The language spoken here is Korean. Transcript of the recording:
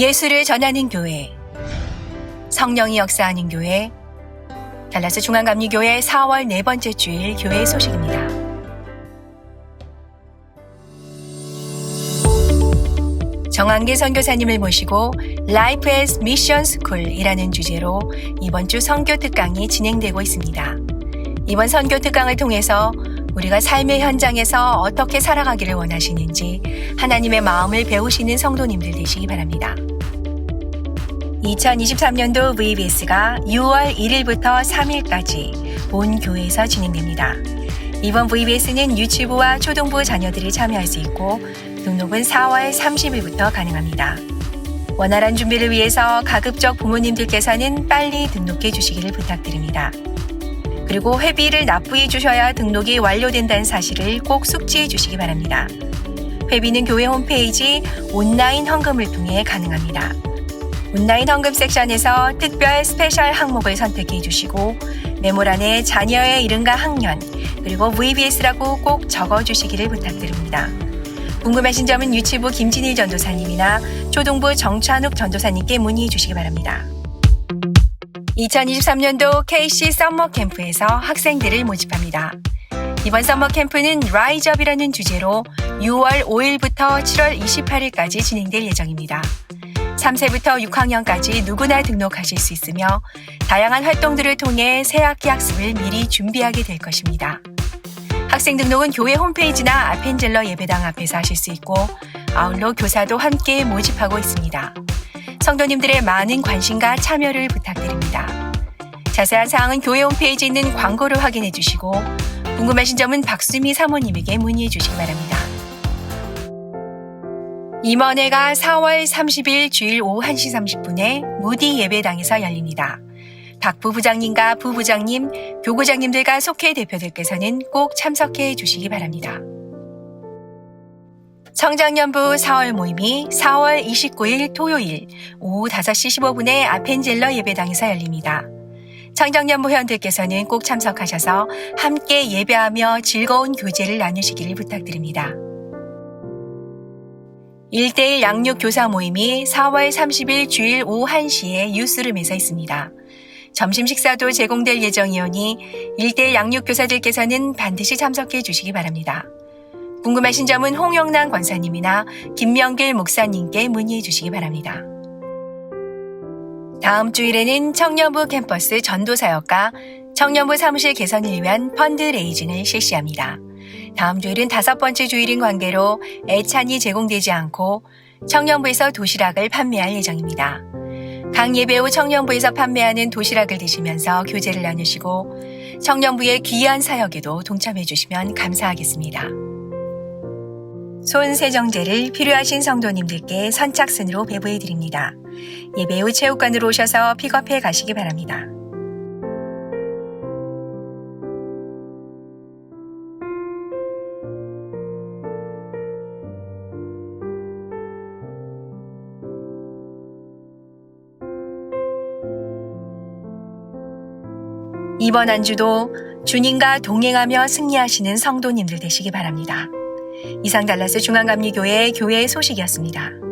예수를 전하는 교회, 성령이 역사하는 교회, 달라스 중앙감리교회 4월 네 번째 주일 교회 소식입니다. 정한계 선교사님을 모시고 Life as Mission School이라는 주제로 이번 주 선교 특강이 진행되고 있습니다. 이번 선교 특강을 통해서 우리가 삶의 현장에서 어떻게 살아가기를 원하시는지 하나님의 마음을 배우시는 성도님들 되시기 바랍니다. 2023년도 VBS가 6월 1일부터 3일까지 본 교회에서 진행됩니다. 이번 VBS는 유치부와 초등부 자녀들이 참여할 수 있고 등록은 4월 30일부터 가능합니다. 원활한 준비를 위해서 가급적 부모님들께서는 빨리 등록해 주시기를 부탁드립니다. 그리고 회비를 납부해 주셔야 등록이 완료된다는 사실을 꼭 숙지해 주시기 바랍니다. 회비는 교회 홈페이지 온라인 헌금을 통해 가능합니다. 온라인 헌금 섹션에서 특별 스페셜 항목을 선택해 주시고 메모란에 자녀의 이름과 학년 그리고 VBS라고 꼭 적어 주시기를 부탁드립니다. 궁금하신 점은 유치부 김진일 전도사님이나 초동부 정찬욱 전도사님께 문의해 주시기 바랍니다. 2023년도 KC 썸머 캠프에서 학생들을 모집합니다. 이번 서머 캠프는 라이즈업이라는 주제로 6월 5일부터 7월 28일까지 진행될 예정입니다. 3세부터 6학년까지 누구나 등록하실 수 있으며 다양한 활동들을 통해 새학기 학습을 미리 준비하게 될 것입니다. 학생 등록은 교회 홈페이지나 아펜젤러 예배당 앞에서 하실 수 있고 아울러 교사도 함께 모집하고 있습니다. 성도님들의 많은 관심과 참여를 부탁드립니다. 자세한 사항은 교회 홈페이지에 있는 광고를 확인해 주시고 궁금하신 점은 박수미 사모님에게 문의해 주시기 바랍니다. 임원회가 4월 30일 주일 오후 1시 30분에 무디 예배당에서 열립니다. 박 부부장님과 부부장님, 교구장님들과 속회 대표들께서는 꼭 참석해 주시기 바랍니다. 청장년부 4월 모임이 4월 29일 토요일 오후 5시 15분에 아펜젤러 예배당에서 열립니다. 청정년부 회원들께서는 꼭 참석하셔서 함께 예배하며 즐거운 교제를 나누시기를 부탁드립니다. 1대1 양육 교사 모임이 4월 30일 주일 오후 1시에 유스룸에서 있습니다. 점심 식사도 제공될 예정이오니 1대1 양육 교사들께서는 반드시 참석해 주시기 바랍니다. 궁금하신 점은 홍영란 권사님이나 김명길 목사님께 문의해 주시기 바랍니다. 다음 주일에는 청년부 캠퍼스 전도사역과 청년부 사무실 개선을 위한 펀드 레이징을 실시합니다. 다음 주일은 다섯 번째 주일인 관계로 애찬이 제공되지 않고 청년부에서 도시락을 판매할 예정입니다. 각 예배 후 청년부에서 판매하는 도시락을 드시면서 교제를 나누시고 청년부의 귀한 사역에도 동참해 주시면 감사하겠습니다. 손 세정제를 필요하신 성도님들께 선착순으로 배부해 드립니다. 예배 후 체육관으로 오셔서 픽업해 가시기 바랍니다. 이번 한 주도 주님과 동행하며 승리하시는 성도님들 되시기 바랍니다. 이상 달라스 중앙감리교회 교회 소식이었습니다.